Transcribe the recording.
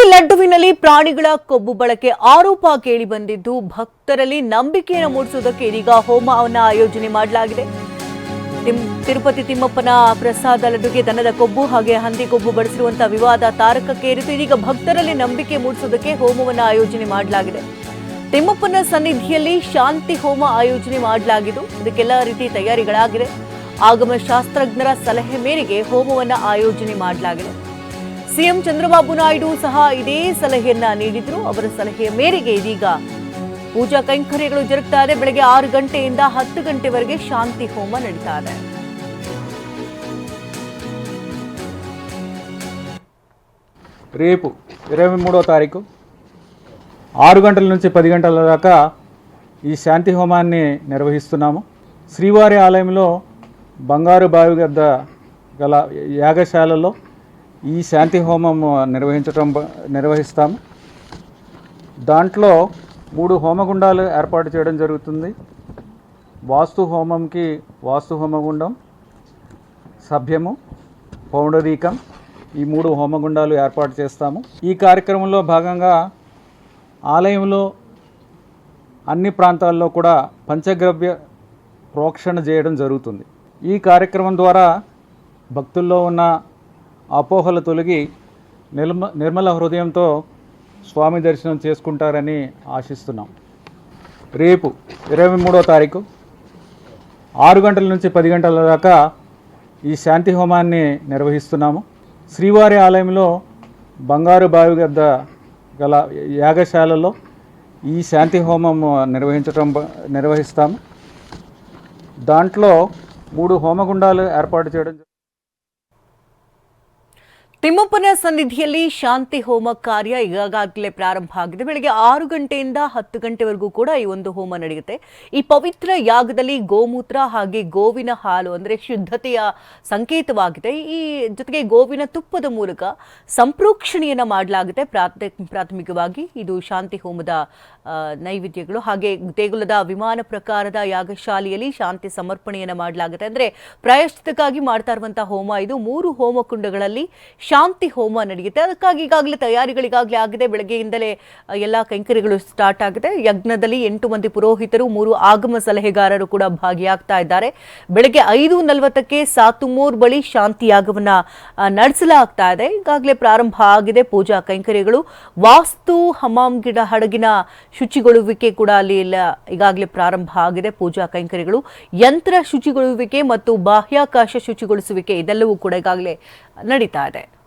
ತಿರುಪತಿ ಲಡ್ಡುವಿನಲ್ಲಿ ಪ್ರಾಣಿಗಳ ಕೊಬ್ಬು ಬಳಕೆ ಆರೋಪ ಕೇಳಿ ಬಂದಿದ್ದು, ಭಕ್ತರಲ್ಲಿ ನಂಬಿಕೆಯನ್ನು ಮೂಡಿಸುವುದಕ್ಕೆ ಇದೀಗ ಹೋಮವನ್ನು ಆಯೋಜನೆ ಮಾಡಲಾಗಿದೆ. ತಿರುಪತಿ ತಿಮ್ಮಪ್ಪನ ಪ್ರಸಾದ ಲಡ್ಡುಗೆ ದನದ ಕೊಬ್ಬು ಹಾಗೆ ಹಂದಿ ಕೊಬ್ಬು ಬಳಸಿರುವಂತಹ ವಿವಾದ ತಾರಕಕ್ಕೇರಿತು ಇದೀಗ ಭಕ್ತರಲ್ಲಿ ನಂಬಿಕೆ ಮೂಡಿಸುವುದಕ್ಕೆ ಹೋಮವನ್ನು ಆಯೋಜನೆ ಮಾಡಲಾಗಿದೆ. ತಿಮ್ಮಪ್ಪನ ಸನ್ನಿಧಿಯಲ್ಲಿ ಶಾಂತಿ ಹೋಮ ಆಯೋಜನೆ ಮಾಡಲಾಗಿದ್ದು, ಇದಕ್ಕೆಲ್ಲ ರೀತಿ ತಯಾರಿಗಳಾಗಿದೆ. ಆಗಮ ಶಾಸ್ತ್ರಜ್ಞರ ಸಲಹೆ ಮೇರೆಗೆ ಹೋಮವನ್ನು ಆಯೋಜನೆ ಮಾಡಲಾಗಿದೆ. ಸಿಎಂ ಚಂದ್ರಬಾಬು ನಾಯ್ಡು ಸಹ ಇದೇ ಸಲಹೆಯನ್ನ ನೀಡಿದ್ರು ಅವರ ಸಲಹೆಯ ಮೇರೆಗೆ ಇದೀಗ ಪೂಜಾ ಕೈಂಕರ್ಯಗಳು ಜರುಗ್ತಾ ಇದೆ ಬೆಳಗ್ಗೆ ಆರು ಗಂಟೆಯಿಂದ ಹತ್ತು ಗಂಟೆವರೆಗೆ ಶಾಂತಿ ಹೋಮ ನಡೀತಾ ಇದೆ రేపు ఇరవై మూడో తారీఖు ఆరు గంటల నుంచి పది గంటల దాకా ఈ శాంతి హోమాన్ని నిర్వహిస్తున్నాము శ్రీవారి ఆలయంలో బంగారు బావి గద్ద గల యాగశాలలో ఈ శాంతి హోమం నిర్వహించటం నిర్వహిస్తాము దాంట్లో మూడు హోమగుండాలు ఏర్పాటు చేయడం జరుగుతుంది. వాస్తు హోమంకి వాస్తు హోమగుండం సభ్యము పౌండరీకం ఈ మూడు హోమగుండాలు ఏర్పాటు చేస్తాము. ఈ కార్యక్రమంలో భాగంగా ఆలయంలో అన్ని ప్రాంతాల్లో కూడా పంచగ్రవ్య ప్రోక్షణ చేయడం జరుగుతుంది. ఈ కార్యక్రమం ద్వారా భక్తుల్లో ఉన్న అపోహలు తొలగి నిర్మ నిర్మల హృదయంతో స్వామి దర్శనం చేసుకుంటారని ఆశిస్తున్నాం. రేపు ఇరవై మూడో తారీఖు ఆరు గంటల నుంచి పది గంటల దాకా ఈ శాంతి హోమాన్ని నిర్వహిస్తున్నాము. శ్రీవారి ఆలయంలో బంగారు బావి గద్ద గల యాగశాలలో ఈ శాంతి హోమం నిర్వహించటం నిర్వహిస్తాము. దాంట్లో మూడు హోమగుండాలు ఏర్పాటు చేయడం ತಿಮ್ಮಪ್ಪನ ಸನ್ನಿಧಿಯಲ್ಲಿ ಶಾಂತಿ ಹೋಮ ಕಾರ್ಯ ಈಗಾಗಲೇ ಪ್ರಾರಂಭ ಆಗಿದೆ. ಬೆಳಗ್ಗೆ ಆರು ಗಂಟೆಯಿಂದ ಹತ್ತು ಗಂಟೆವರೆಗೂ ಕೂಡ ಈ ಒಂದು ಹೋಮ ನಡೆಯುತ್ತೆ. ಈ ಪವಿತ್ರ ಯಾಗದಲ್ಲಿ ಗೋಮೂತ್ರ ಹಾಗೆ ಗೋವಿನ ಹಾಲು ಅಂದರೆ ಶುದ್ಧತೆಯ ಸಂಕೇತವಾಗಿದೆ. ಈ ಜೊತೆಗೆ ಗೋವಿನ ತುಪ್ಪದ ಮೂಲಕ ಸಂಪ್ರೋಕ್ಷಣೆಯನ್ನು ಮಾಡಲಾಗುತ್ತೆ. ಪ್ರಾಥ- ಪ್ರಾಥಮಿಕವಾಗಿ ಇದು ಶಾಂತಿ ಹೋಮದ ನೈವೇದ್ಯಗಳು. ಹಾಗೆ ದೇಗುಲದ ವಿಮಾನ ಪ್ರಕಾರದ ಯಾಗಶಾಲೆಯಲ್ಲಿ ಶಾಂತಿ ಸಮರ್ಪಣೆಯನ್ನು ಮಾಡಲಾಗುತ್ತೆ. ಅಂದರೆ ಪ್ರಾಯಶ್ಚಿತಕ್ಕಾಗಿ ಮಾಡ್ತಾ ಇರುವಂತಹ ಹೋಮ ಇದು. ಮೂರು ಹೋಮಕುಂಡಗಳಲ್ಲಿ ಶಾಂತಿ ಹೋಮ ನಡೆಯುತ್ತೆ. ಅದಕ್ಕಾಗಿ ಈಗಾಗಲೇ ತಯಾರಿಗಳಿಗಾಗಲೇ ಆಗಿದೆ. ಬೆಳಗ್ಗೆಯಿಂದಲೇ ಎಲ್ಲ ಕೈಂಕರಿಗಳು ಸ್ಟಾರ್ಟ್ ಆಗಿದೆ. ಯಜ್ಞದಲ್ಲಿ ಎಂಟು ಮಂದಿ ಪುರೋಹಿತರು, ಮೂರು ಆಗಮ ಸಲಹೆಗಾರರು ಕೂಡ ಭಾಗಿಯಾಗ್ತಾ ಇದ್ದಾರೆ. ಬೆಳಗ್ಗೆ ಐದು ನಲವತ್ತಕ್ಕೆ ಸಾತುಮೂರ್ ಬಳಿ ಶಾಂತಿ ಯಾಗವನ್ನ ನಡೆಸಲಾಗ್ತಾ ಇದೆ. ಈಗಾಗಲೇ ಪ್ರಾರಂಭ ಆಗಿದೆ. ಪೂಜಾ ಕೈಂಕರ್ಯಗಳು. ವಾಸ್ತು ಹಮಾಮ್ ಗಿಡ ಹಡಗಿನ ಶುಚಿಗೊಳ್ಳುವಿಕೆ ಕೂಡ ಅಲ್ಲಿ ಈಗಾಗಲೇ ಪ್ರಾರಂಭ ಆಗಿದೆ. ಪೂಜಾ ಕೈಂಕರ್ಯಗಳು. ಯಂತ್ರ ಶುಚಿಗೊಳ್ಳುವಿಕೆ ಮತ್ತು ಬಾಹ್ಯಾಕಾಶ ಶುಚಿಗೊಳಿಸುವಿಕೆ ಇದೆಲ್ಲವೂ ಕೂಡ ಈಗಾಗಲೇ ನಡೀತಾ ಇದೆ.